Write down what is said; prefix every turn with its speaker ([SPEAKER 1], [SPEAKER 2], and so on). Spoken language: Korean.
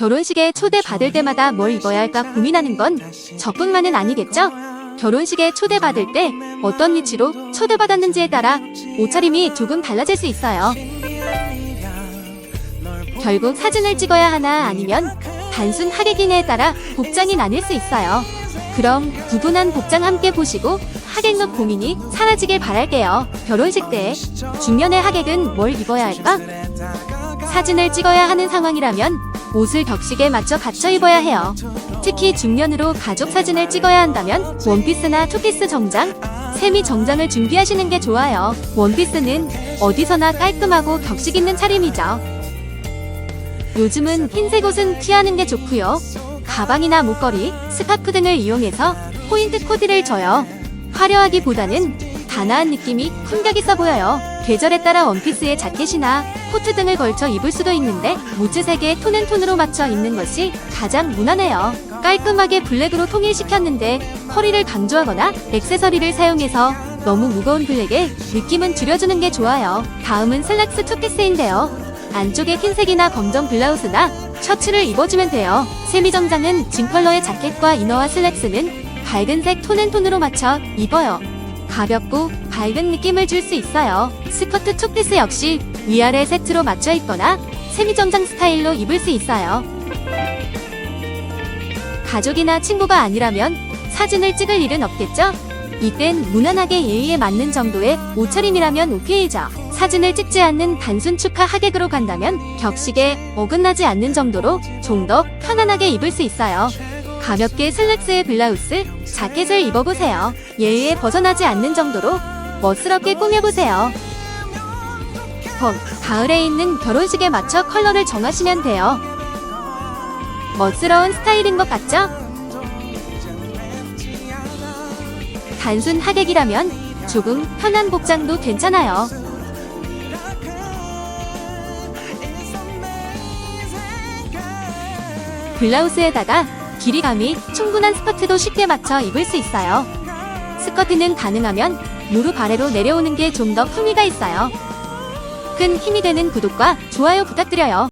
[SPEAKER 1] 결혼식에 초대받을 때마다 뭘 입어야 할까 고민하는 건 저뿐만은 아니겠죠? 결혼식에 초대받을 때 어떤 위치로 초대받았는지에 따라 옷차림이 조금 달라질 수 있어요. 결국 사진을 찍어야 하나 아니면 단순 하객인에 따라 복장이 나뉠 수 있어요. 그럼 구분한 복장 함께 보시고 하객룩 고민이 사라지길 바랄게요. 결혼식 때 중년의 하객은 뭘 입어야 할까? 사진을 찍어야 하는 상황이라면 옷을 격식에 맞춰 갖춰 입어야 해요. 특히 중년으로 가족 사진을 찍어야 한다면 원피스나 투피스 정장, 세미 정장을 준비하시는 게 좋아요. 원피스는 어디서나 깔끔하고 격식 있는 차림이죠. 요즘은 흰색 옷은 피하는 게 좋고요. 가방이나 목걸이, 스카프 등을 이용해서 포인트 코디를 줘요. 화려하기보다는 단아한 느낌이 품격 있어 보여요. 계절에 따라 원피스에 자켓이나 코트 등을 걸쳐 입을 수도 있는데 무채색의 톤앤톤으로 맞춰 입는 것이 가장 무난해요. 깔끔하게 블랙으로 통일시켰는데 허리를 강조하거나 액세서리를 사용해서 너무 무거운 블랙에 느낌은 줄여주는 게 좋아요. 다음은 슬랙스 투피스인데요. 안쪽에 흰색이나 검정 블라우스나 셔츠를 입어주면 돼요. 세미정장은 진 컬러의 자켓과 이너와 슬랙스는 밝은 색 톤앤톤으로 맞춰 입어요. 가볍고 밝은 느낌을 줄 수 있어요. 스커트 투피스 역시 위아래 세트로 맞춰 입거나 세미정장 스타일로 입을 수 있어요. 가족이나 친구가 아니라면 사진을 찍을 일은 없겠죠? 이땐 무난하게 예의에 맞는 정도의 옷차림이라면 오케이죠. 사진을 찍지 않는 단순 축하 하객으로 간다면 격식에 어긋나지 않는 정도로 좀 더 편안하게 입을 수 있어요. 가볍게 슬랙스의 블라우스, 자켓을 입어보세요. 예의에 벗어나지 않는 정도로 멋스럽게 꾸며보세요. 봄, 가을에 있는 결혼식에 맞춰 컬러를 정하시면 돼요. 멋스러운 스타일인 것 같죠? 단순 하객이라면 조금 편한 복장도 괜찮아요. 블라우스에다가 길이감이 충분한 스커트도 쉽게 맞춰 입을 수 있어요. 스커트는 가능하면 무릎 아래로 내려오는 게 좀 더 품위가 있어요. 큰 힘이 되는 구독과 좋아요 부탁드려요.